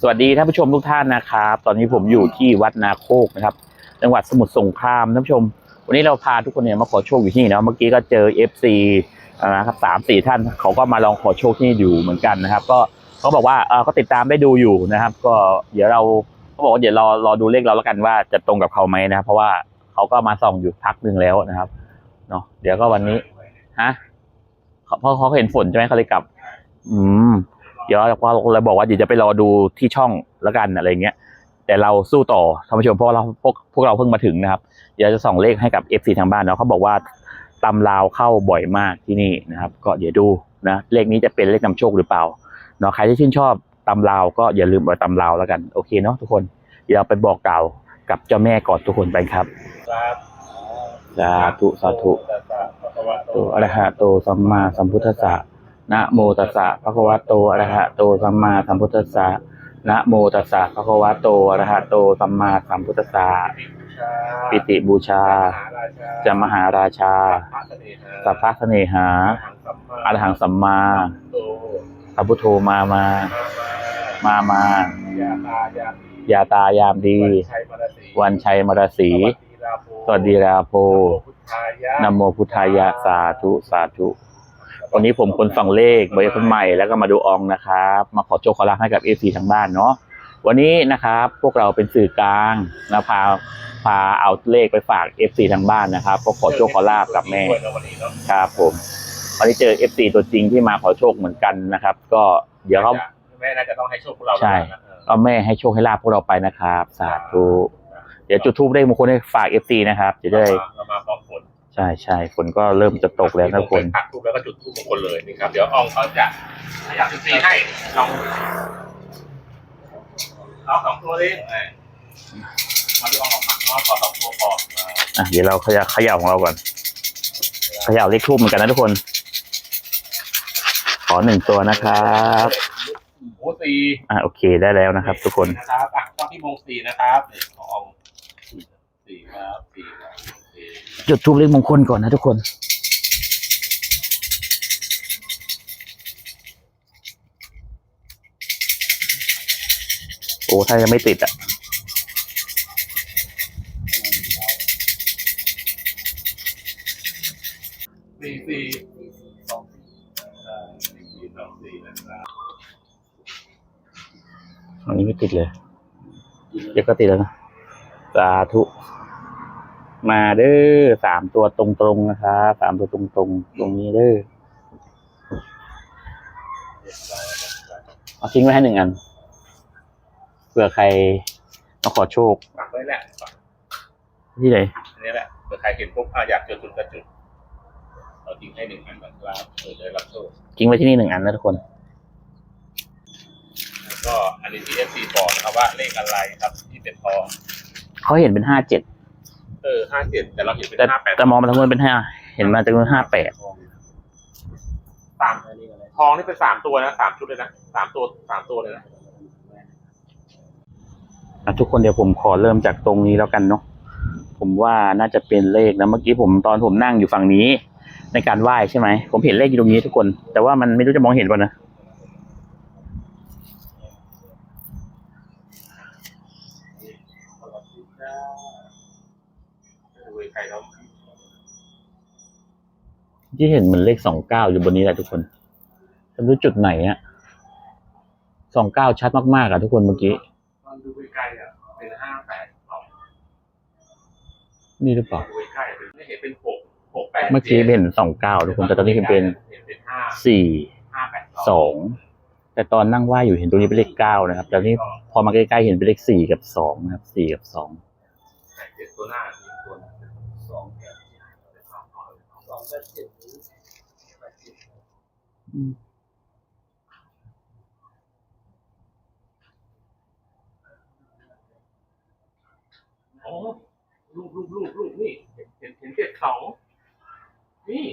สวัสดีท่านผู้ชมทุกท่านนะครับ ตอนนี้ผมอยู่ที่วัดนาโคกนะครับจังหวัดสมุทรสงครามท่านผู้ชม วันนี้เราพาทุกคนเนี่ยมาขอโชคอยู่ที่นี่นะเมื่อกี้ก็เจอ FC นะครับสามสี่ท่านเขาก็มาลองขอโชคที่นี่อยู่เหมือนกันนะครับ ก็เขาบอกว่าเออก็ติดตามได้ดูอยู่นะครับ ก็เดี๋ยวเราเขาบอกว่าเดี๋ยวรอรอดูเลขเราแล้วกันว่าจะตรงกับเขาไหมนะ เพราะว่าเขาก็มาส่องอยู่พักหนึ่งแล้วนะครับเนาะเดี๋ยวก็วันนี้ฮะเพราะเขาเห็นฝนใช่ไหมเขาเลยกลับ อืม เดี๋ยวเราเลยบอกว่าเดี๋ยวจะไปรอดูที่ช่องแล้วกันอะไรเงี้ย แต่เราสู้ต่อท่านผู้ชมเพราะเราพวกพวกเราเพิ่งมาถึงนะครับ เดี๋ยวจะส่องเลขให้กับ FC ทางบ้านเนาะเขาบอกว่าตำลาวเข้าบ่อยมากที่นี่นะครับ ก็เดี๋ยวดูนะเลขนี้จะเป็นเลขนำโชคหรือเปล่าเนาะใครที่ชื่นชอบตำลาวก็อย่าลืมเอาตำลาวแล้วกันโอเคเนาะทุกคนเดี๋ยวเราไปบอกกล่าวกับเจ้าแม่ก่อนทุกคนไปครับครับสาธุสาธุโตอะระหะโตสัมมาสัมพุทธัสสะ นะโมตัสสะภะคะวะโตอะระหะโตสัมมาสัมพุทธัสสะนะโมตัสสะภะคะวะโตอะระหะโตสัมมาสัมพุทธัสสะปิติบูชา จะมหาราชา สัพพะเสน่หาอรหังสัมมาพระพุทโธมามา มามายาตายามดี วันชัยมรสี สวัสดีราโพนะโมพุทธายะสาธุสาธุ วันนี้ผมคนส่องเลขเบอร์คนใหม่แล้วก็มาดูอองนะครับ มาขอโชคขอลาภให้กับเอฟซีทางบ้านเนาะวันนี้นะครับพวกเราเป็นสื่อกลางนะพาพาเอาเลขไปฝากเอฟซีทางบ้านนะครับก็ขอโชคขอลาภกับแม่ครับผมวันนี้เจอเอฟซีตัวจริงที่มาขอโชคเหมือนกันนะครับ ก็เดี๋ยวเขาแม่น่าจะต้องให้โชคพวกเราใช่ก็แม่ให้โชคให้ลาภพวกเราไปนะครับ สาธุเดี๋ยวจุดทูบได้มงคลให้ฝากเอฟซีนะครับจะได้ ใช่ใช่ฝนก็เริ่มจะตกแล้วนะคนปักทูบแล้วก็จุดทูบมงคลเลยนี่ครับ เดี๋ยวอองเขาจะขยับจุดซีให้ลองเอาสองตัวนี้มาดูอองออกมาเอาขอสองตัวพออะเดี๋ยวเราขยับขยับของเราก่อนขยับเลขทูบเหมือนกันนะทุกคน ขอหนึ่งตัวนะครับโอ้สี่อะโอเคได้แล้วนะครับ ทุกคนนะครับอะต้องที่มงสี่นะครับนี่ของอองสี่ครับสี่ครับสี่ จุดทูบเลขมงคลก่อนนะทุกคน โอ้ถ้ายังไม่ติดอะสี่สี่สองสี่สองสี่นะครับอันนี้ไม่ติดเลย เดี๋ยวก็ติดแล้วนะ สาธุ มาเด้อสามตัวตรงๆนะครับสามตัวตรงๆตรงนี้เด้อเอาทิ้งไว้ให้หนึ่งอันเผื่อใครมาขอโชคปักไว้แหละปักที่ไหนอันนี้แหละเผื่อใครเห็นปุ๊บอะอยากเจอจุดก็จุดเราทิ้งให้หนึ่งอันก่อนครับเผื่อจะได้รับโชคทิ้งไว้ที่นี่หนึ่งอันนะทุกคน แล้วก็อันนี้ที่เอฟซีบอกนะครับว่าเลขอะไรครับที่เป็นทองเขาเห็นเป็นห้าเจ็ด เออห้าเจ็ดแต่เราเห็นเป็นแต่ห้าแปดแต่มองมาทางนู้นเป็นห้าเห็นมาจากนู้นห้าแปดสามทองนี่เป็นสามตัวนะสามชุดเลยนะสามตัวสามตัวเลยนะอะทุกคนเดี๋ยวผมขอเริ่มจากตรงนี้แล้วกันเนาะผมว่าน่าจะเป็นเลขนะเมื่อกี้ผมตอนผมนั่งอยู่ฝั่งนี้ ในการไหว้ใช่ไหมผมเห็นเลขอยู่ตรงนี้ทุกคน แต่ว่ามันไม่รู้จะมองเห็นป่ะนะ ดูใครเขา ที่เห็นเหมือนเลขสองเก้าอยู่บนนี้แหละทุกคนจะไม่รู้จุดไหนอะสองเก้าชัดมากๆอะทุกคนเมื่อกี้ตอนดูไกลๆอะเป็นห้าแปดสองนี่หรือเปล่าดูใกล้ๆเป็นไม่เห็นเป็นหกหกแปดเมื่อกี้เห็นสองเก้าทุกคนแต่ตอนนี้เห็นเป็นเห็นเป็นห้าสี่ห้าแปดสองแต่ตอนนั่งไหว้อยู่เห็นตรงนี้เป็นเลขเก้านะครับแต่นี่พอมาใกล้ๆเห็นเป็นเลขสี่กับสองนะครับสี่กับสองแปดเจ็ดตัวหน้ามีตัวสองแปดสองสองแปดเจ็ด อืมโอ้ลูกลูกลูกลูกนี่ เห็นเห็นเห็นเจ็ดสองนี่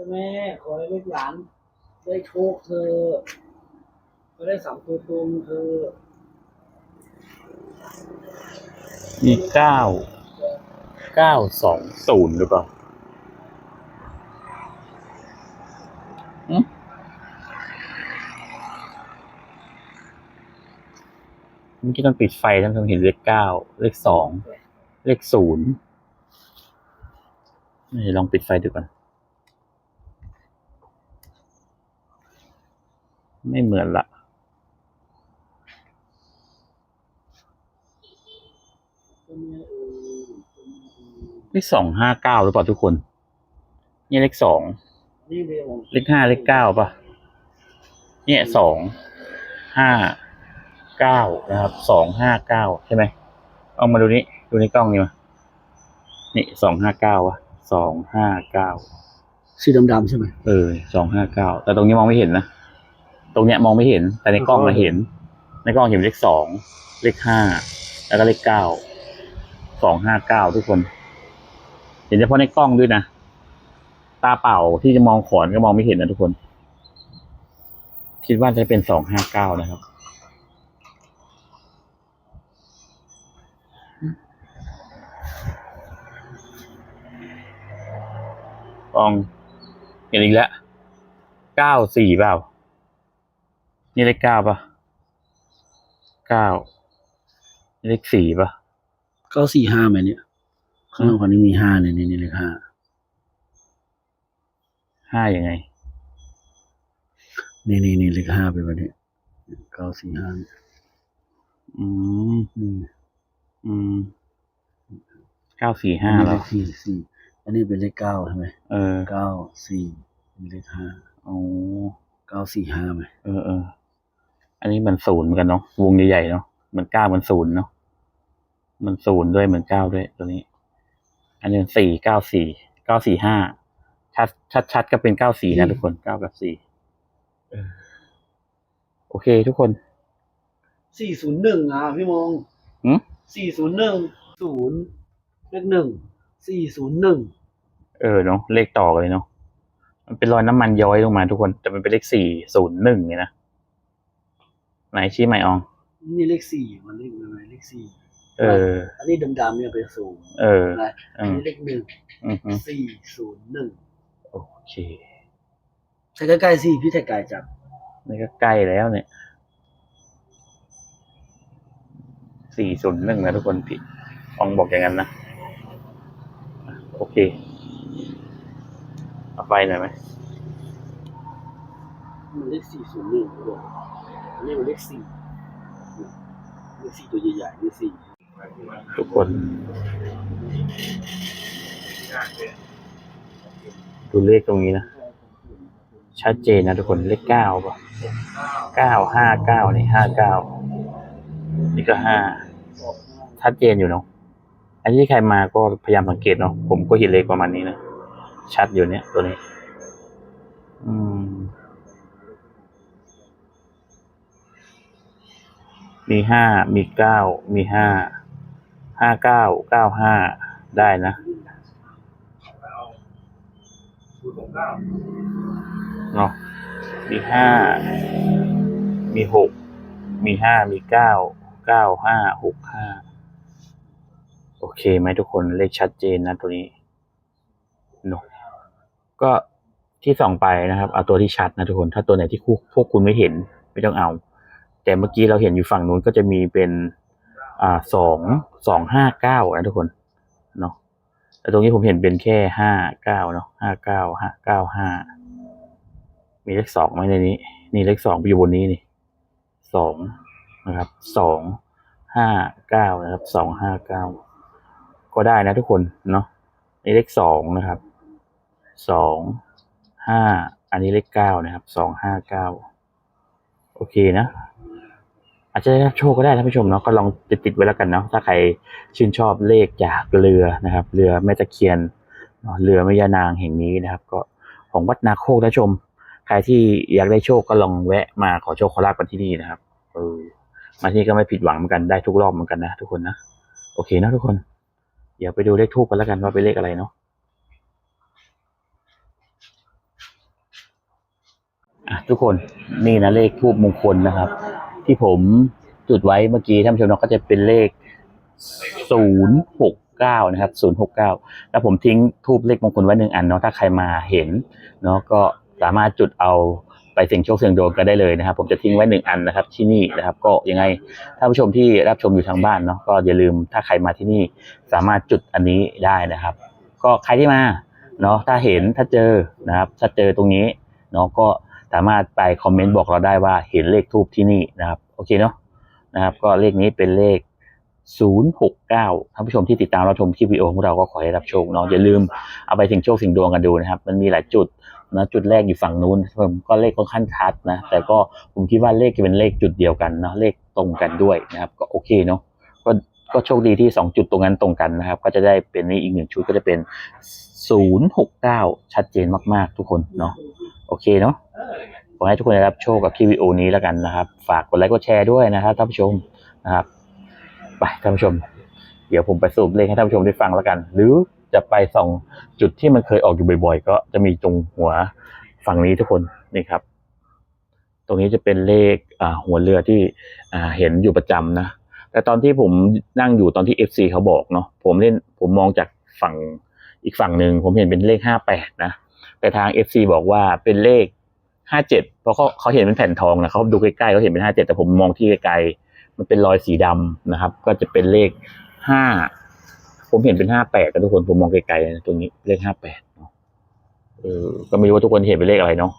จ้าแม่ขอให้ลูกหลาน ได้โชคเธอก็ได้สามตัวตรงเธอมีเก้าเก้าสองศูนย์หรือเปล่าอืมเมื่อกี้ต้องปิดไฟท่านผู้ชมเห็นเลขเก้าเลขสองเลขศูนย์นี่ลองปิดไฟดูก่อน ไม่เหมือนละเจ้าแม่เออเจ้าแม่เออเลขสองห้าเก้าหรือเปล่าทุกคน นี่เลขสองนี่เดียวเลขห้าเลขเก้าป่ะ เนี่ยสองห้าเก้านะครับสองห้าเก้าใช่ไหมเอามาดูนี้ ดูในกล้องนี่มา นี่สองห้าเก้าวะสองห้าเก้าสีดำๆใช่ไหมเออสองห้าเก้าแต่ตรงนี้มองไม่เห็นนะ ตรงเนี้ยมองไม่เห็น แต่ในกล้องเราเห็น ในกล้องเห็นเลขสองเลขห้าแล้วก็เลขเก้าสองห้าเก้าทุกคน เห็นเฉพาะในกล้องด้วยนะตาเปล่าที่จะมองขอนก็มองไม่เห็นนะทุกคน คิดว่าจะเป็นสองห้าเก้านะครับกองเห็นอีกแล้วเก้าสี่เปล่า นี่เลขเก้าป่ะเก้านี่เลขสี่ป่ะเก้าสี่ห้าไหมเนี่ยข้างนอกคนนี้มีห้าเนี่ยนี่นี่เลขห้าห้ายังไง นี่นี่นี่เลขห้าเป็นแบบนี้เก้าสี่ห้าอืมอืมอืมเก้าสี่ห้าอันนี้แล้เลวขสี่สี่อันนี้เป็นเลขเก้าใช่ไหมเออเก้าสี่มีเลขห้าโอ้เก้าสี่ห้าไหมเออเออ อันนี้เหมันศูนย์เหมือนกันเนาะวงใหญ่ๆเนาะเหมือนเก้าเหมือนศูนย์เนาะเหมันศูนย์ด้วยเหมือนเก้าด้วยตัวนี้ อันนี้สี่เก้าสี่เก้าสี่ห้าชัดชัดชัดก็เป็นเก้าสี่นะทุกคนเก้ากับสี่เออโอเคทุกคนสี่ศูนย์หนึ่งอะพี่มงหืมสี่ศูนย์หนึ่งศูนย์เลขหนึ่งสี่ศูนย์หนึ่งเออเนาะเลขต่อกันเลยเนาะมันเป็นรอยน้ำมันย้อยลงมาทุกคน แต่มันเป็นเลขสี่ศูนย์หนึ่งเนี่ยนะ ไหนชี้ใหม่ออง นี่เลขสี่มันเลขอะไรเลขสี่เออ อันนี้ดำๆเนี่ยเป็นศูนย์เออนะอือันมนี้เลขหนึ่งอืมอืมสี่ศูนย์หนึ่งโอเคใช้ใกล้ๆสิพี่ไทยไก่จับนี่ก็ใกล้แล้วเนี่ยสี่ศูนย์หนึ่งนะทุกคนพี่อองบอกอย่างนั้นนะอะโอเค เอาไฟหน่อยไหมมันเลขสี่ศูนย์หนึ่งด้วย อันนี้มันเลขสี่เลขสี่ตัวใหญ่ๆเลขสี่ทุกคน ดูเลขตรงนี้นะ ชัดเจนนะทุกคนเลขเก้าป่ะเก้าห้าเก้านี่ห้าเก้านี่ก็ห้าชัดเจนอยู่เนาะอันนี้ใครมาก็พยายามสังเกตเนาะผมก็เห็นเลขประมาณนี้นะชัดอยู่เนี่ยตัวนี้ อืม มีห้ามีเก้ามีห้าห้าเก้าเก้าห้าได้นะเนาะมีห้ามีหกมีห้ามีเก้าเก้าห้าหกห้าโอเคไหมทุกคนเลขชัดเจนนะตัวนี้เนาะก็ที่ส่องไปนะครับ เอาตัวที่ชัดนะทุกคน ถ้าตัวไหนที่พวกคุณไม่เห็น ไม่ต้องเอา แต่เมื่อกี้เราเห็นอยู่ฝั่งนู้นก็จะมีเป็นอ่าสองสองห้าเก้านะทุกคนเนาะแต่ตรงนี้ผมเห็นเป็นแค่ห้าเก้าเนาะห้าเก้าห้าเก้าห้ามีเลขสองไหมในนี้ นี่เลขสองอยู่บนนี้นี่สองนะครับสองห้าเก้านะครับสองห้าเก้าก็ได้นะทุกคนเนาะนี่เลขสองนะครับสองห้าอันนี้เลขเก้านะครับสองห้าเก้าโอเคนะ อาจจะได้รับโชคก็ได้ท่านผู้ชมเนาะก็ลองติดติดไว้แล้วกันเนาะถ้าใครชื่นชอบเลขจากเรือนะครับ เรือแม่ตะเคียนเนาะเรือแม่ยานางแห่งนี้นะครับ ก็ของวัดนาโคกท่านชม ใครที่อยากได้โชคก็ลองแวะมาขอโชคขอลาบกันที่นี่นะครับเออมาที่นี่ก็ไม่ผิดหวังเหมือนกันได้ทุกรอบเหมือนกันนะทุกคนนะโอเคนะทุกคน เดี๋ยวไปดูเลขทูปกันแล้วกันว่าเป็นเลขอะไรเนาะอะทุกคนนี่นะเลขทูบมงคลนะครับ ที่ผมจุดไว้เมื่อกี้ท่านผู้ชมก็จะเป็นเลขศูนย์หกเก้านะครับศูนย์หกเก้าแล้วผมทิ้งทูบเลขมงคลไว้หนึ่งอันเนาะถ้าใครมาเห็นเนาะก็สามารถจุดเอาไปเสี่ยงโชคเสี่ยงดวงก็ได้เลยนะครับ ผมจะทิ้งไว้หนึ่งอันนะครับ ที่นี่นะครับ ก็ยังไงท่านผู้ชมที่รับชมอยู่ทางบ้านเนาะก็อย่าลืมถ้าใครมาที่นี่สามารถจุดอันนี้ได้นะครับ ก็ใครที่มาเนาะถ้าเห็นถ้าเจอนะครับ ถ้าเจอตรงนี้เนาะก็ สามารถไปคอมเมนต์บอกเราได้ว่าเห็นเลขทูบที่นี่นะครับ โอเคเนาะนะครับ ก็เลขนี้เป็นเลข 069ท่านผู้ชมที่ติดตามเราชมคลิปวิดีโอของเราก็ขอให้รับชคเนาะอย่าลืมเอาไปถึงโชคสิงดวงกันดูนะครับ มันมีหลายจุดนะจุดแรกอยู่ฝั่งนู้นผมก็เลขค่อนข้างชัดนะ แต่ก็ผมคิดว่าเลขจะเป็นเลขจุดเดียวกันเนาะเลขตรงกันด้วยนะครับ ก็โอเคเนาะก็ก็โชคดีที่สองจุดตรงนั้นตรงกันนะครับ ก็จะได้เป็นนี่อีกหนึ่งชุดก็จะเป็น 069 ชัดเจนมาก ๆ ทุกคนเนาะ โอเคเนาะขอให้ทุกคนได้รับโชคกับคลิปวิดีโอนี้แล้วกันนะครับ ฝากกดไลค์กดแชร์ด้วยนะครับท่านผู้ชมนะครับ ไปท่านผู้ชม เดี๋ยวผมไปสรุปเลขให้ท่านผู้ชมได้ฟังแล้วกัน หรือจะไปส่องจุดที่มันเคยออกอยู่บ่อย ๆ ก็จะมีตรงหัวฝั่งนี้ทุกคนนี่ครับ ตรงนี้จะเป็นเลขหัวเรือที่เห็นอยู่ประจำนะแต่ตอนที่ผมนั่งอยู่ตอนที่ FC เขาบอกเนาะผมเล่นผมมองจากฝั่งอีกฝั่งหนึ่งผมเห็นเป็นเลขห้าแปดนะ แต่ทาง FC บอกว่าเป็นเลขห้าเจ็ดเพราะเขาเขาเห็นเป็นแผ่นทองนะเขาดูใกล้ๆเขาเห็นเป็นห้าเจ็ดแต่ผมมองที่ไกลๆมันเป็นรอยสีดำนะครับ ก็จะเป็นเลขห้าผมเห็นเป็นห้าแปดกันทุกคนผมมองไกลๆนะตรงนี้เลขห้าแปดเนาะเออก็ไม่รู้ว่าทุกคนเห็นเป็นเลขอะไรเนาะ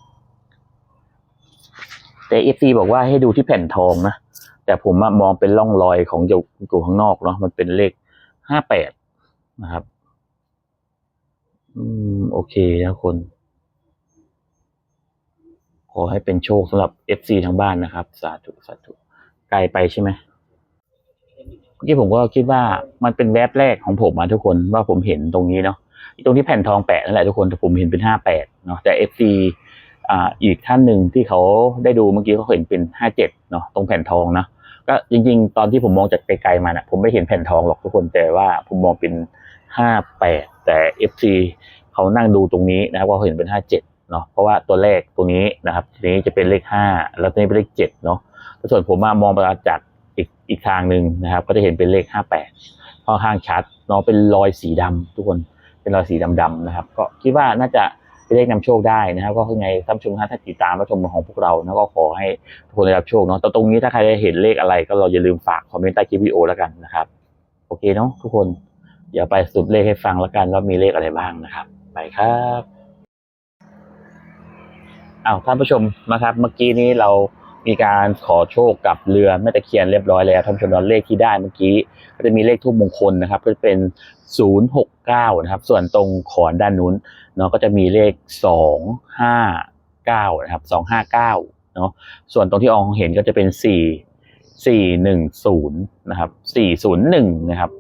แต่ FC บอกว่าให้ดูที่แผ่นทองนะแต่ผมมองเป็นร่องรอยของอยู่ข้างนอกเนาะมันเป็นเลขห้าแปดนะครับ อืม โอเคนะคน ขอให้เป็นโชคสำหรับ FC ทั้งบ้านนะครับ สาธุสาธุไกลไปใช่ไหมเมื่อกี้ผมก็คิดว่ามันเป็นแวบแรกของผมมาทุกคนว่าผมเห็นตรงนี้เนาะตรงที่แผ่นทองแปะนั่นแหละทุกคนแต่ผมเห็นเป็นห้าแปดเนาะแต่ FC อ่าอีกท่านหนึ่งที่เขาได้ดูเมื่อกี้เขาเห็นเป็นห้าเจ็ดเนาะตรงแผ่นทองนะก็จริง ๆ ตอนที่ผมมองจากไกลๆมาน่ะผมไม่เห็นแผ่นทองหรอกทุกคนแต่ว่าผมมองเป็น ห้าแปดแต่ FC เขานั่งดูตรงนี้นะครับว่าเห็นเป็นห้าเจ็ดเนาะเพราะว่าตัวเลขตัวนี้นะครับนี้จะเป็นเลขห้าแล้วตัวนี้เป็นเลขเจ็ดเนาะแล้วส่วนผมมามองมาจากอีกอีกทางหนึ่งนะครับ ก็จะเห็นเป็นเลขห้าแปดค่อนข้างชัดเนาะเป็นรอยสีดำทุกคนเป็นรอยสีดำๆนะครับ ก็คิดว่าน่าจะเป็นเลขนำโชคได้นะครับ ก็คือไงท่านชมท่านติดตามรับชมของพวกเรานะก็ขอให้ทุกคนได้รับโชคเนาะแต่ตรงนี้ถ้าใครได้เห็นเลขอะไร ก็เราอย่าลืมฝากคอมเมนต์ใต้คลิปวิดีโอแล้วกันนะครับ โอเคเนาะทุกคน เดี๋ยวไปสรุปเลขให้ฟังแล้วกันว่ามีเลขอะไรบ้างนะครับ ไปครับอ้าวท่านผู้ชมนะครับ เมื่อกี้นี้เรามีการขอโชคกับเรือแม่ตะเคียนเรียบร้อยแล้วท่านผู้ชมนาะเลขที่ได้เมื่อกี้ ก็จะมีเลขทูบมงคลนะครับ ก็จะเป็น 069 นะครับ ส่วนตรงขอนด้านนู้นเนาะก็จะมีเลข 259 นะครับ 259 เนาะส่วนตรงที่อองเห็นก็จะเป็น 4 410 นะครับ 401 นะครับ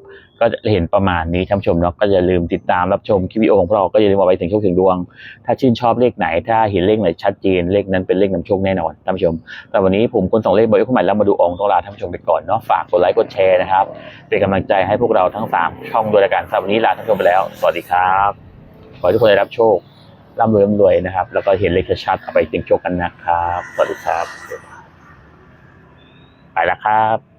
ก็จะเห็นประมาณนี้ท่านผู้ชมเนาะก็อย่าลืมติดตามรับชมคลิปวิดีโอของพวกเราก็อย่าลืมเอาไปถึงโชคถึงดวง ถ้าชื่นชอบเลขไหน ถ้าเห็นเลขไหนชัดเจนเลขนั้นเป็นเลขนำโชคแน่นอนท่านผู้ชม แต่วันนี้ผมคนสองเลขบอยเข้ามาแล้วมาดูอองต้องลาท่านผู้ชมไปก่อนเนาะฝากกดไลค์กดแชร์นะครับเป็นกำลังใจให้พวกเราทั้งสามช่องด้วยกันสำหรับวันนี้ลาท่านผู้ชมไปแล้ว สวัสดีครับขอให้ทุกคนได้รับโชคร่ำรวยร่ำรวยนะครับ แล้วก็เห็นเลขชัดเอาไปเสี่ยงโชคกันนะครับ สวัสดีครับ ไปแล้วครับ